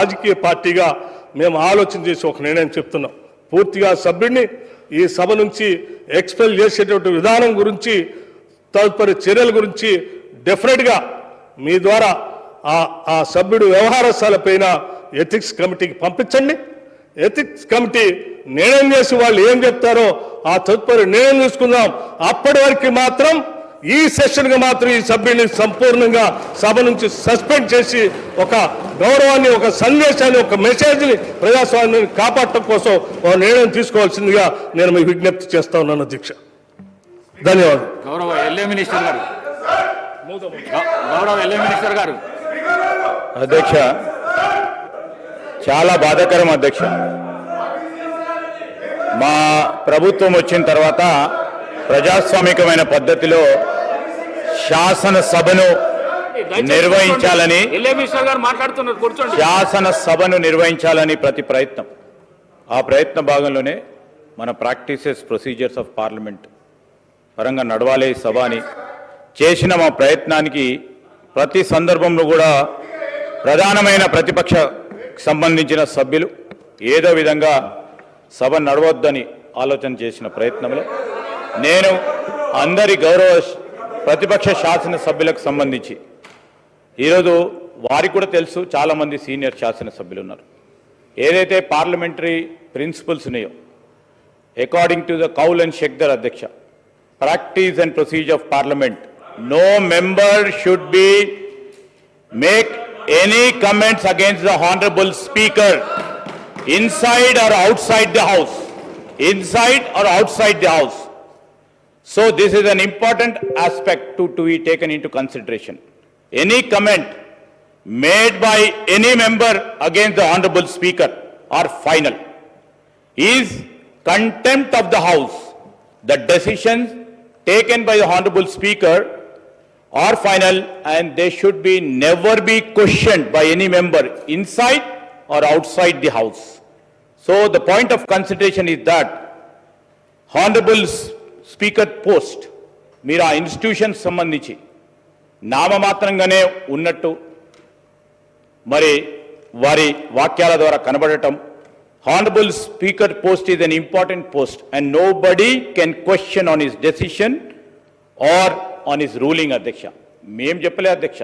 రాజకీయ పార్టీగా మేము ఆలోచన చేసి ఒక నిర్ణయం చెప్తున్నాం. పూర్తిగా సభ్యుడిని ఈ సభ నుంచి ఎక్స్పెల్ చేసేటువంటి విధానం గురించి తదుపరి చర్యల గురించి డెఫినెట్గా మీ ద్వారా ఆ ఆ సభ్యుడు వ్యవహారశాలపైన ఎథిక్స్ కమిటీకి పంపించండి. ఎథిక్స్ కమిటీ నిర్ణయం చేసి వాళ్ళు ఏం చెప్తారో ఆ తదుపరి నిర్ణయం తీసుకుందాం అప్పటి వరకు మాత్రం ఈ సెషన్కి మాత్రం ఈ సభ్యుని సంపూర్ణంగా సభ నుంచి సస్పెండ్ చేసి ఒక గౌరవాన్ని ఒక సందేశాన్ని ఒక మెసేజ్ని ప్రజాస్వామ్యాన్ని కాపాడటం కోసం ఒక నిర్ణయం తీసుకోవాల్సిందిగా నేను మీకు విజ్ఞప్తి చేస్తా ఉన్నాను అధ్యక్ష. ధన్యవాదాలు. గౌరవ ఎల్ఏ మినిస్టర్ గారు. గౌరవ ఎల్ఏ మినిస్టర్ గారు. అధ్యక్ష చాలా బాధాకరం అధ్యక్ష. మా ప్రభుత్వం వచ్చిన తర్వాత ప్రజాస్వామికమైన పద్ధతిలో శాసనసభను నిర్వహించాలని శాసనసభను నిర్వహించాలని ప్రతి ప్రయత్నం. ఆ ప్రయత్న భాగంలోనే మన ప్రాక్టీసెస్ ప్రొసీజర్స్ ఆఫ్ పార్లమెంట్ పరంగా నడవాలి సభ అని చేసిన మా ప్రయత్నానికి ప్రతి సందర్భంలో కూడా ప్రధానమైన ప్రతిపక్ష సంబంధించిన సభ్యులు ఏదో విధంగా సభ నడవద్దని ఆలోచన చేసిన ప్రయత్నంలో నేను అందరి గౌరవ ప్రతిపక్ష శాసన సభ్యులకు సంబంధించి. ఈరోజు వారికి కూడా తెలుసు చాలామంది సీనియర్ శాసనసభ్యులు ఉన్నారు. ఏదైతే పార్లమెంటరీ ప్రిన్సిపల్స్ ఉన్నాయో according to the Kaul and Shakdher అధ్యక్ష practice and procedure of parliament no member should be make any comments against the honourable speaker inside or outside the house inside or outside the house So this is an important aspect to, to be taken into consideration. Any comment made by any member against the Honorable Speaker or final is contempt of the House. The decisions taken by the Honorable Speaker are final and they should be never be questioned by any member inside or outside the House. So the point of consideration is that Honorable speaker post మీరు ఆ institution సంబంధించి నామమాత్రంగానే ఉన్నట్టు మరి వారి వాక్యాల ద్వారా కనబడటం. Honourable speaker post is an important post and nobody can question on his decision or on his ruling అధ్యక్ష. మేం చెప్పలే అధ్యక్ష.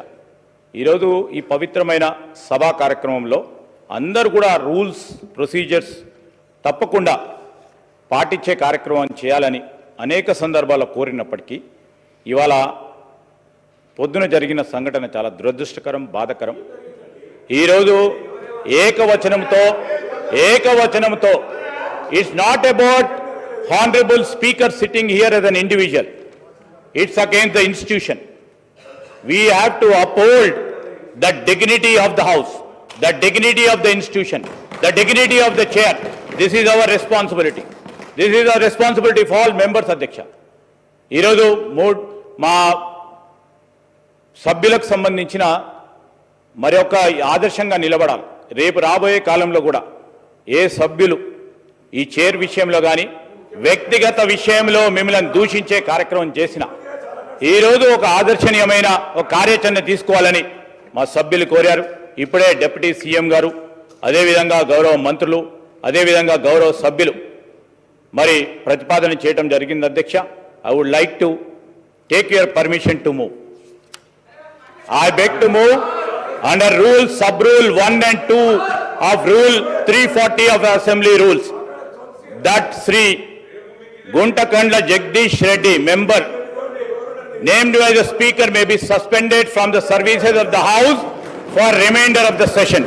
ఈరోజు ఈ పవిత్రమైన సభా కార్యక్రమంలో అందరూ కూడా రూల్స్ ప్రొసీజర్స్ తప్పకుండా పాటించే కార్యక్రమం చేయాలని అనేక సందర్భాల్లో కోరినప్పటికీ ఇవాళ పొద్దున జరిగిన సంఘటన చాలా దురదృష్టకరం బాధకరం ఈరోజు ఏకవచనంతో ఏకవచనంతో it's not about honourable speaker sitting here as an individual it's against the institution we have to uphold the dignity of the house the dignity of the institution, the dignity of the chair. This is our responsibility. This is a responsibility for all members అధ్యక్ష ఈరోజు mood మా సభ్యులకు సంబంధించిన మరి ఒక ఆదర్శంగా నిలబడాలి. రేపు రాబోయే కాలంలో కూడా ఏ సభ్యులు ఈ చైర్ విషయంలో కానీ వ్యక్తిగత విషయంలో మిమ్మల్ని దూషించే కార్యక్రమం చేసిన ఈరోజు ఒక ఆదర్శనీయమైన ఒక కార్యాచరణ తీసుకోవాలని మా సభ్యులు కోరారు. ఇప్పుడే డిప్యూటీ సీఎం గారు అదేవిధంగా గౌరవ మంత్రులు అదేవిధంగా గౌరవ సభ్యులు మరి ప్రతిపాదన చేయడం జరిగింది అధ్యక్ష I would like to take your permission to move I beg to move under rule, sub-rule 1 and 2 of rule 340 of the assembly rules that Sri Guntakandla Jagdish Reddy, member named as a speaker may be suspended from the services of the house for remainder of the session.